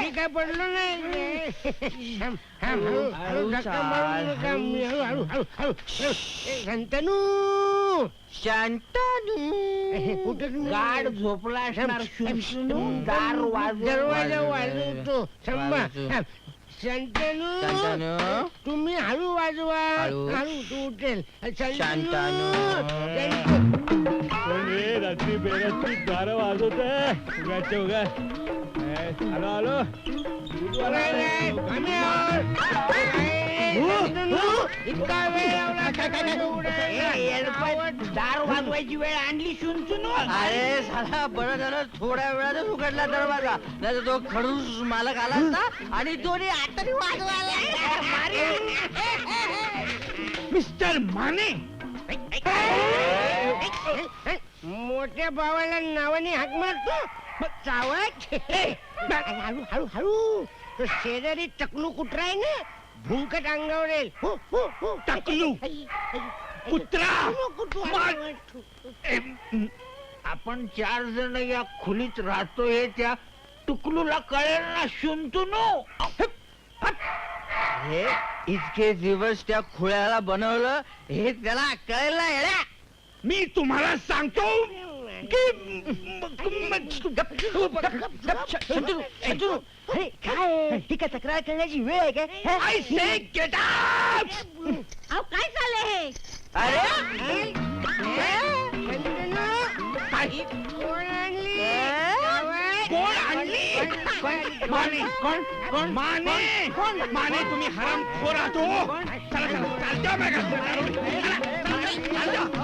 मी काय पडलो नाही. ए, शंतनू शांतनू कुठे? गाड झोपला असणार दार वाजव दरवाजा वाजवतो. शंतनू शांतनू. तुम्ही हळू वाजवा. हळू. हळू तू उठेल. शांतनू. कोणी रात्री बेरात्री दार वाजवत उगाच्या उगा आलो आलो दूध वाला आलाय. इतका वेळ लावला काय दार वाजवायची वेळ आणली अरे साला बरं झालं थोड्या वेळातच उघडला दरवाजा. नाही तो खडूस मालक आला असता आणि मिस्टर माने. मोठ्या भावाला नावाने हाक मारतो. मग चावत हळू हळू हळू. तो शेजारी टकलू कुत्रा आहे ना भुंकट अंगावर येईल. हो, हो, हो. टकलू? कुत्रा? आपण चार जण या खोलीत राहतो हे त्या टुकलूला कळेल ना शुनतुनू हे इतके दिवस त्या खुळ्याला बनवलं हे त्याला कळेल ना येड्या. मी तुम्हाला सांगतो. काय ही काय तक्रार करण्याची वेळ आहे काय हे? अहो काय चाललंय हे अरे कोण आणली? कोण आणली माने कोण कोण माने कोण माने तुम्ही हराम खोर आहात हो. चला चला चालत्या बघा चला, चला, चालत्या, चालत्या,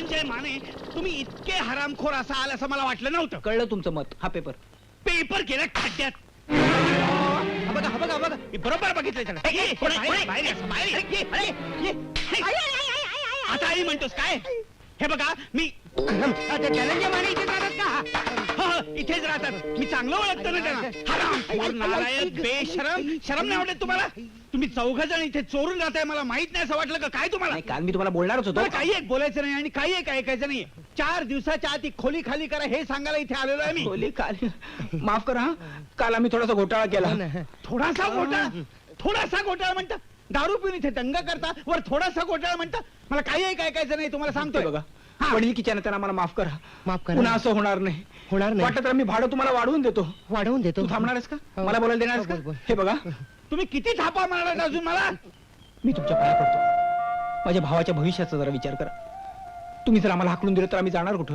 धनंजय माने तुम्ही इतके हरामखोर असाल असं मला वाटलं नव्हतं कळलं तुमचं मत हा पेपर पेपर केलं खड्ड्यात हा बघा हा बघा हा बघा मी बरोबर बघितलं त्याला. ए, ए, बाहेर, बाहेर ये, बाहेर ये. ये, अरे, ये. हे. आता आई म्हणतोस काय हे बघा मी धनंजय माने इथे राहतात का? हा, हा, इथेच राहतात. मी चांगलं ओळखतो ना त्यांना. हराम. नालायक बेशरम. शरम नाही वाटत तुम्हाला? तुम्ही चौघ जण इथे चोरून राहताय मला माहीत नाही असं वाटलं का? काय तुम्हाला? नाही काल मी तुम्हाला बोलणारच होतो. मला काही एक बोलायचं नाही आणि काही एक ऐकायचं नाही चार दिवसाच्या आत ही खोली खाली करा हे सांगायला इथे आलेलो आहे मी. खोली काल माफ करा हा. काल आम्ही थोडासा घोटाळा केला. थोडासा घोटाळा? थोडासा घोटाळा म्हणता? दारू पिऊन इथे दंग करता? वर थोडासा घोटाळा म्हणता? मला काही एक ऐकायचं नाही तुम्हाला सांगतोय. बघा. हा. वडील किचन त्यांना मला माफ करा. माफ करा. पुन्हा असं होणार नाही. होणार नाही. वाटत तर मी भाडं तुम्हाला वाढवून देतो. वाढवून देतो. तू थांबणारस का? हो. मला बोलायला देणारस हो, बोल, बोल. का हे बघा तुम्ही किती थापा मारणार अजून मला? मी तुमच्या पाया पडतो. माझ्या भावाच्या भविष्याचा जरा विचार करा. तुम्ही जर आम्हाला हाकलून दिलं तर आम्ही जाणार कुठं?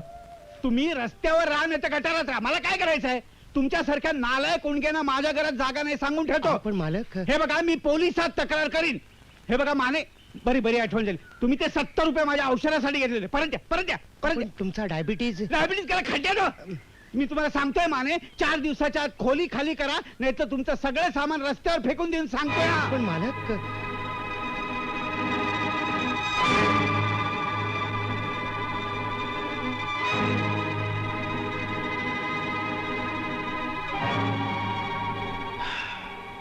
तुम्ही रस्त्यावर राहा नाही तर गटारात राहा. मला काय करायचं आहे? तुमच्यासारख्या नालाय कोणक्यांना माझ्या घरात जागा नाही सांगून ठेवतो. पण मालक. हे बघा मी पोलिसात तक्रार करीन. हे बघा माने बरी बरी आठवण झाली. तुम्ही ते सत्तर रुपये माझ्या औषधासाठी घेतलेले परत द्या परत द्या परत पण द्या. तुमचा डायबिटीज डायबिटीस करा खड्ड्यात मी तुम्हाला सांगतोय माने चार दिवसाच्या आत खोली खाली करा नाही तर तुमचं सगळं सामान रस्त्यावर फेकून देऊन सांगतोय ना. पण मालक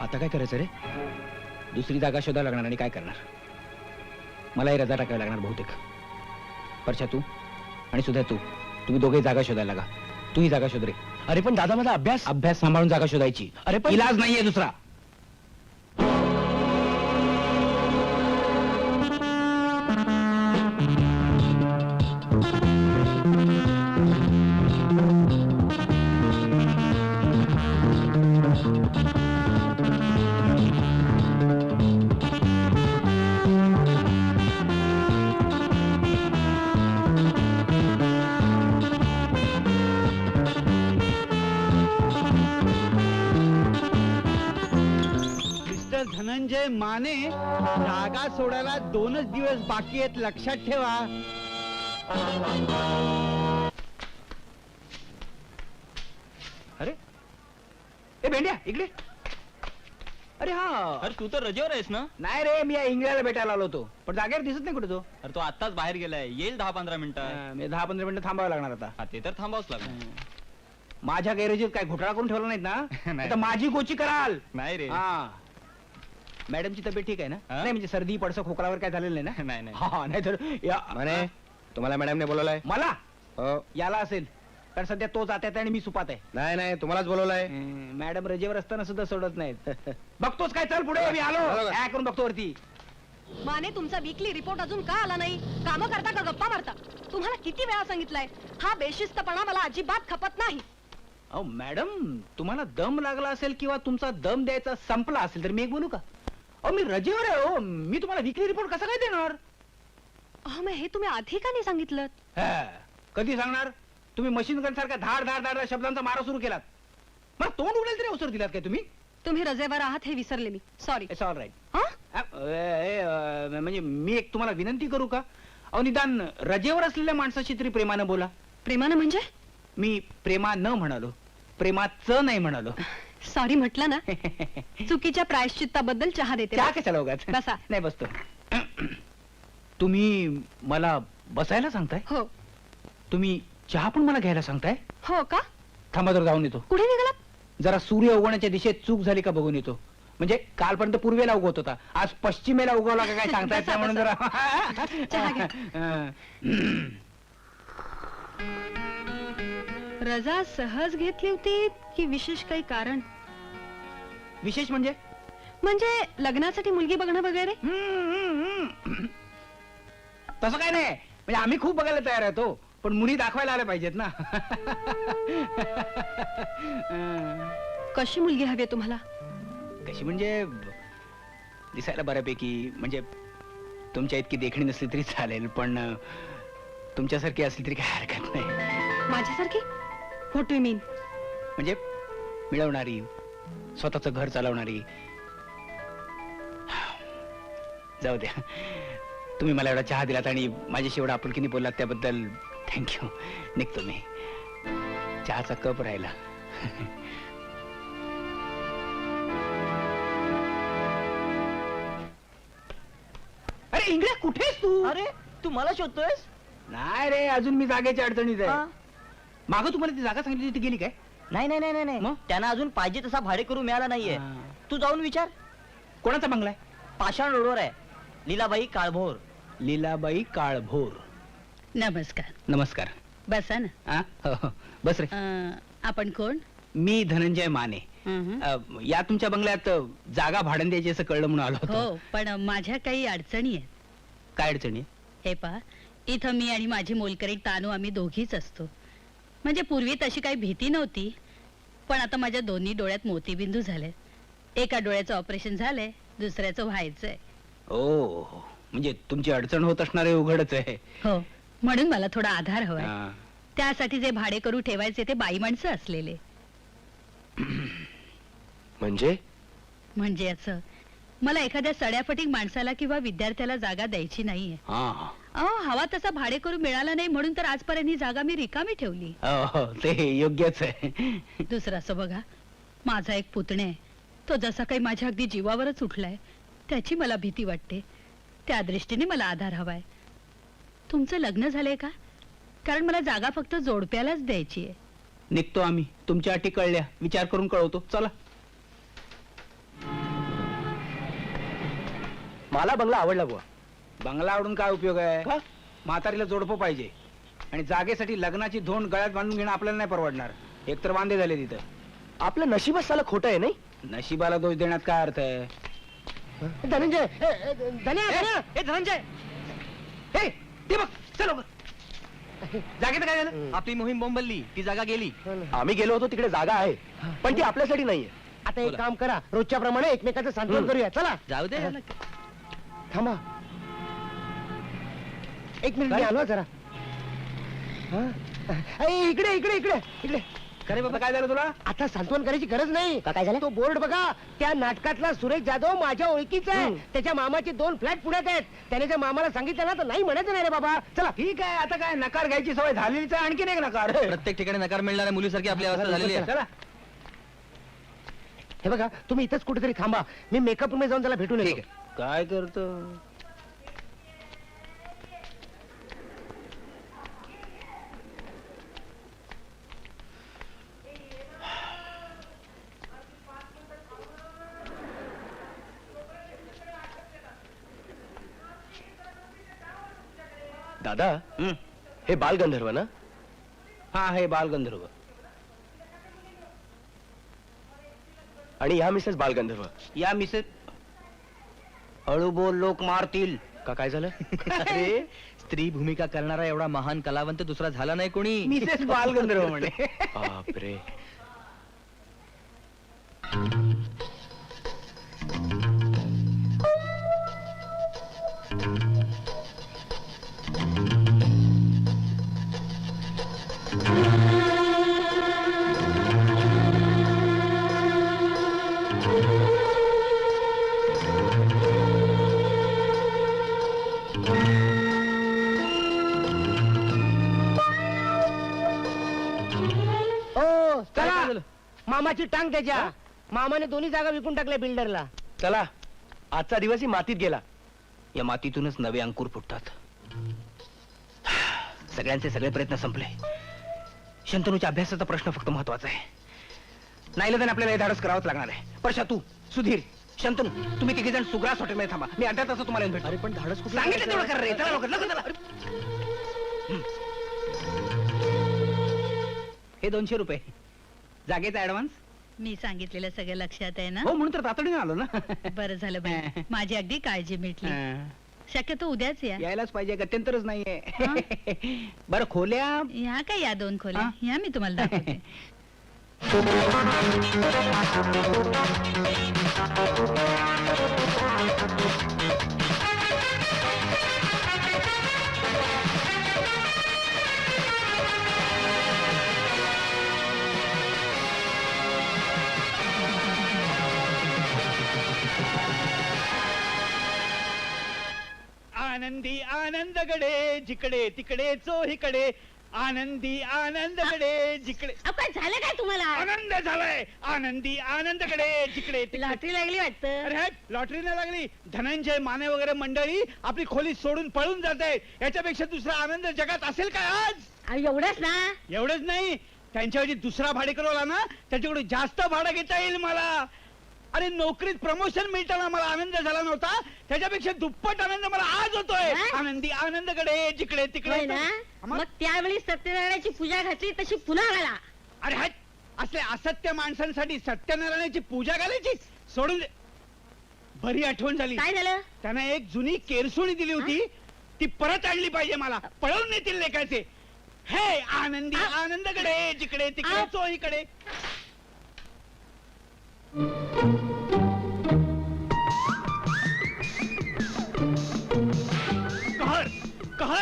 आता काय करायचं रे? दुसरी जागा शोधायला लागणार आणि काय करणार? मलाही रजा टाकावी लागणार बहुतेक. परछा तू आणि सुद्धा तू. तुम्ही दोघे जागा शोधायला लागा. तू ही जागा शोध रे. अरे पण दादा माझा अभ्यास अभ्यास सांभाळून जागा शोधायची. अरे पण- इलाज नाहीये दुसरा. माने जागा सोडायला दोनच दिवस बाकी आहेत लक्षात ठेवा. अरे ए भेंड्या इकडे. अरे हा. अरे तू तर रजेवर आहेस ना? नाही रे मी या इंग्लंडला भेटायला आलो होतो. पण जागेवर दिसत नाही कुठे तो. अरे तो आत्ताच बाहेर गेलाय. येईल दहा पंधरा मिनिटं. दहा पंधरा मिनिटं थांबावं लागणार आता. ते तर थांबावच लागणार. माझ्या गैरेजीत काय घोटाळा करून ठेवला नाहीत ना? माझी गोची कराल. नाही रे. हा. मॅडमची तब्येत ठीक आहे ना? हा? नाही म्हणजे सर्दी पडसं खोकलावर काय झालेलं नाही ना? नाही नाही. हा नाही तर या माने तुम्हाला मॅडमने बोलवलंय? मला? हो. याला असेल. कारण सध्या तो जात्यात आणि मी सुपात आहे. नाही नाही तुम्हालाच बोलवलंय. मॅडम रजेवर असताना सुद्धा सोडत नाहीत. बघतोच काय चल पुढे मी आलो? काय करून बघतो वरती. माने तुमचा वीकली रिपोर्ट अजून का आला नाही? काम करता का गप्पा मारता? तुम्हाला किती वेळा सांगितलंय? हा बेशिस्तपणा मला अजिबात खपत नाही. अहो मॅडम तुम्हाला दम लागला असेल किंवा तुमचा दम द्यायचा संपला असेल तर मी एक बोलू का? अहो मी रजेवर आहे हो मी तुम्हाला विकली रिपोर्ट कसा काय देणार? अहो मग हे तुम्ही आधी का नाही सांगितलं? हा, कधी सांगणार? तुम्ही मशीन गन सारखा धाड धाड धाड शब्दांचा मारा सुरू केलात. मग तोंड उडेल तरी अवसर दिलात काय तुम्ही? तुम्ही रजेवर आहात हे विसरले मी. सॉरी इट्स ऑल राईट हा? म्हणजे मी एक तुम्हाला विनंती करू का? अहो निदान रजेवर असलेल्या माणसाशी तरी प्रेमानं बोला. प्रेमानं म्हणजे? मी प्रेमा न म्हणालो. प्रेमाचं नाही म्हणालो. सॉरी म्हटलं ना. चुकीच्या प्रायश्चित्ताबद्दल चहा देते. चहा कशाला उगाच? बसा. नाही बसतो. तुम्ही मला बसायला सांगताय? हो. तुम्ही चहा पण मला घ्यायला सांगताय? हो का? थांबा तर जाऊन येतो. कुठे निघालात? जरा सूर्य उगवण्याच्या दिशेत चूक झाली का बघून येतो. म्हणजे कालपर्यंत पूर्वेला उगवत होता. आज पश्चिमेला उगवला का काय सांगता येत नाही म्हणून चहा घ्या. जरा रजा सहज घेतली होती की विशेष काही कारण? विशेष म्हणजे? म्हणजे लग्नासाठी मुलगी बघणं वगैरे? तसं काय नाही. म्हणजे आम्ही खूप बघायला तयार आहे पण मुली दाखवायला आल्या पाहिजेत ना. कशी मुलगी हवी आहे तुम्हाला? कशी म्हणजे दिसायला बऱ्यापैकी म्हणजे तुमच्या इतकी देखणी नसली तरी चालेल पण तुमच्यासारखी असली तरी काय हरकत नाही. माझ्यासारखी? व्हॉट यू मीन म्हणजे मिळवणारी. स्वतःच घर चालवणारी. जाऊ द्या. तुम्ही मला एवढा चहा दिलात आणि माझ्याशी एवढा आपुलकीने बोललात त्याबद्दल थँक्यू निघतो मी. चहाचा कप राहिला. अरे इंगळ्या कुठेस तू? अरे तू मला शोधतोयस? नाही रे अजून मी जागेच्या अडचणीत हा? आहे मागं तुम्हाला ती जागा सांगितली ती गेली काय? नाही नाही नाही नाही, नाही मग? त्यांना अजून पाहिजे तसा भाडे करून मिळाला नाहीये. हा. तू जाऊन विचार. कोणाचा बंगला आहे? पाषाण रोडवर आहे. लीलाबाई काळभोर. लीलाबाई काळभोर. नमस्कार. नमस्कार. बसा ना. हा? हो, हो. बस रे. अं, आपण कोण? मी धनंजय माने. अहं. अ, या तुमच्या बंगल्यात अ, जागा भाडण द्यायची असं कळलं म्हणून आलो होतो. हो पण माझ्या काही अडचणी आहेत. काय अडचणी आहे? हे पहा इथं मी आणि माझी मोलकरी तानू आम्ही दोघीच असतो. म्हणजे पूर्वी तशी काही भीती नव्हती. पण आता माझ्या दोन्ही डोळ्यात मोतीबिंदू झाले. एका डोळ्याचं ऑपरेशन झालंय दुसऱ्याचं व्हायचंय. ओ म्हणजे तुमची अडचण होत असणार उघडच आहे. हो म्हणून मला थोडा आधार हवाय. हा. त्यासाठी जे भाडे करू ठेवायचे ते बाई माणसं असलेले. म्हणजे? म्हणजे असं मला एखाद्या सड्याफटीक माणसाला किंवा विद्यार्थ्याला जागा द्यायची नाहीये. हा. अहो हवा तसा भाडे करून मिळाला नाही म्हणून तर आजपर्यंत ही जागा मी रिकामी ठेवली. हो, हो, ते योग्यच आहे. दुसरं असं बघा माझा एक पुतणे आहे. तो जसा काही माझ्या अगदी जीवावरच उठलाय त्याची मला भीती वाटते. त्या दृष्टीने मला आधार हवाय. तुमचं लग्न झालंय का? कारण मला जागा फक्त जोडप्यालाच द्यायची आहे. निघतो आम्ही. तुमच्या अटी कळल्या. विचार करून कळवतो. चला. मला बंगला आवडला बुवा. बंगला आवडून काय उपयोग आहे? म्हातारीला जोडपं पाहिजे. आणि जागेसाठी लग्नाची धोंड गळ्यात बांधून घेणं आपल्याला नाही परवडणार. एकतर वांदे झाले तिथं. आपलं नशीबच साला खोटं आहे नाही? नशिबाला दोष देण्यात काय अर्थ आहे? धनंजय धनंजय. हे ते बघ चल. जागेचं काय झालं? आपली मोहीम बोंबलली ती जागा गेली. हो. आम्ही गेलो होतो तिकडे जागा आहे. पण ती आपल्यासाठी नाहीये. आता एक काम करा रोजच्या प्रमाणे एकमेकाचं सांत्वन करूया. चला. जाऊ दे. थांबा. एक मिनिट मी आलो जरा. हा. ए, इकडे इकडे इकडे इकडे. खरे बाबा काय झालं तुला? आता सांत्वन करायची गरज नाही. काय झालं? तो बोर्ड बघा त्या नाटकातला सुरेश जाधव माझ्या ओळखीचा आहे. त्याच्या मामाचे दोन फ्लॅट पुण्यात आहेत. त्याने त्या मामाला सांगितलं ना तर नाही म्हणायचं नाही रे बाबा. चला. ठीक आहे आता काय नकार घ्यायची सवय झालेलीच आहे आणखीन एक नकार. प्रत्येक ठिकाणी नकार मिळणाऱ्या मुलीसारखी आपली अवस्था झालेली आहे. चला. हे बघा तुम्ही इथंच कुठेतरी थांबा. मी मेकअप रूम जाऊन त्याला भेटून येतो. काय करतो? दादा हे बालगंधर्व ना? हा हे बालगंधर्व आणि ह्या मिसेस बालगंधर्व या मिसेस हळू बोल लोक मारतील. का काय झालं? अरे स्त्री भूमिका करणारा एवढा महान कलावंत दुसरा झाला नाही कोणी. मिसेस बालगंधर्व म्हणे. बापरे. मामाची टांग त्याच्या. मामाने दोन्ही जागा विकून टाकल्या बिल्डरला. चला आजचा दिवस ही मातीत गेला. या मातीतूनच नवे अंकुर फुटतात. सगळ्यांचे सगळे प्रयत्न संपले. शंतनूच्या अभ्यासाचा प्रश्न फक्त महत्त्वाचा आहे. नाही तर आपल्याला हे धाडस करावंच लागणार आहे. परशा तू सुधीर शंतनू तुम्ही तिघे जण सुग्रास हॉटेलमध्ये थांबा. मी अर्ध्या तासात तुम्हाला येऊन भेटतो. अरे पण धाडस कुठलं सांगितलं? तेवढं कर रे. चला लवकर लवकर चला. हे दोनशे रुपये. जागेचा ऍडव्हान्स मी सांगितलेलं सगळं लक्षात आहे ना? हो म्हणून तर तातडीने आलो ना. बरं झालं बाई. माझी अगदी काळजी मिटली. शक्यतो उद्याच या. यायलाच पाहिजे गत्यंतरच नाहीये. बरं खोल्या? ह्या काय या दोन खोल्या? हा? ह्या मी तुम्हाला दाखवते. आनंदी आनंदगडे जिकडे तिकडे चोहीकडे. आनंदी आनंदगडे जिकडे काय झालं काय तुम्हाला? आनंद झालाय. आनंदी आनंदकडे जिकडे तिकडे लॉटरी लागली वाटतं. अरे हट, लॉटरी नाही लागली. धनंजय माने वगैरे मंडळी आपली खोली सोडून पळून जात आहे याच्यापेक्षा दुसरा आनंद जगात असेल काय आज? एवढंच ना. एवढंच नाही. त्यांच्याऐवजी दुसरा भाडेकरू आला ना त्याच्याकडे जास्त भाडं घेता येईल मला. अरे नोकरीत प्रमोशन मिळताना मला आनंद झाला नव्हता. त्याच्यापेक्षा दुप्पट आनंद मला आज होतोय हा? आनंदी आनंदकडे जिकडे तिकडे ना? मग? त्यावेळी सत्यनारायणाची पूजा घातली तशी पुन्हा घाला. अरे हट! असले असत्य माणसांसाठी सत्यनारायणाची पूजा घालायची? सोडून दे. बरी आठवण झाली. काय झालं? त्यानं एक जुनी केरसुणी दिली होती. ती परत आणली पाहिजे मला. पळवून नेतील लेखाचे हे आनंदी आनंदकडे जिकडे तिकडे आ. चोहीकडे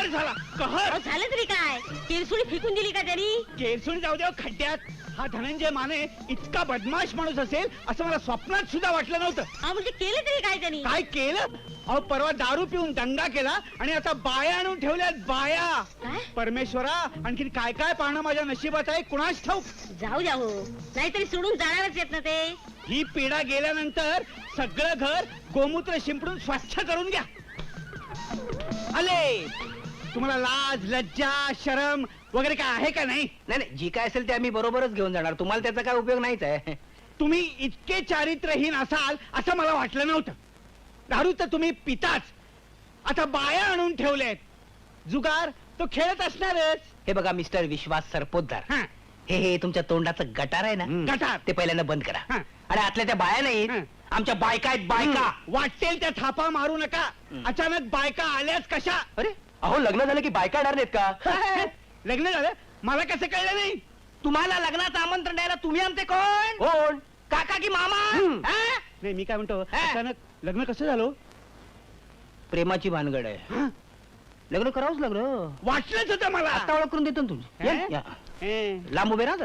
कहर झाला. कहर. झालं तरी काय? किरसुडी फेकून दिली का त्यांनी? केरसुणी जाऊ द्या खड्ड्यात. हा धनंजय माने इतका बदमाश माणूस असेल असं मला स्वप्नात सुद्धा वाटलं नव्हतं. अहो म्हणजे केलं तरी काय त्यांनी? काय केलं? अहो परवा दारू पिऊन दंगा केला आणि आता बाया आणून ठेवल्यात बाया. काय? परमेश्वरा आणखीन काय काय पाहणं माझ्या नशिबात आहे कुणाच ठाऊक? जाऊ द्या हो. नाहीतरी सोडून जाणारच येत ना ते. ही पिढा गेल्यानंतर सगळं घर गोमूत्र शिंपडून स्वच्छ करून घ्या. आले! तुम्हाला लाज लज्जा शरम वगैरे काय आहे का नाही? नाही नाही जी काय असेल ते आम्ही बरोबरच घेऊन जाणार. तुम्हाला त्याचा काय उपयोग नाहीच आहे. तुम्ही इतके चारित्रहीन असाल असं मला वाटलं नव्हतं. दारू तर तुम्ही पिताच. आता बाया आणून ठेवल्यात. जुगार तो खेळत असणारच. हे बघा मिस्टर विश्वास सरपोतदार. हा, हे हे तुमच्या तोंडाचं गटार आहे ना? गटार. ते पहिल्यांदा बंद करा. हा. आणि आतल्या त्या बाया नाहीत हा. आमच्या बायका आहेत बायका. वाटेल त्या थापा मारू नका. अचानक बायका आल्याच कशा? अरे अहो लग्न झालं की बायका येणार नाहीत का लग्न झालं मला कसं कळलं नाही तुम्हाला लग्नाचं आमंत्रण द्यायला तुम्ही आमचे कोण कोण काका की मामा हम्म. हा? नाही मी काय म्हणतो हा. अचानक लग्न कसं झालं प्रेमाची भानगड आहे हा? लग्न करावंच लग्न वाटलंच होतं मला आता ओळख करून देतो ना तुमची या, हा? या. हे. लांब उभे राहा जरा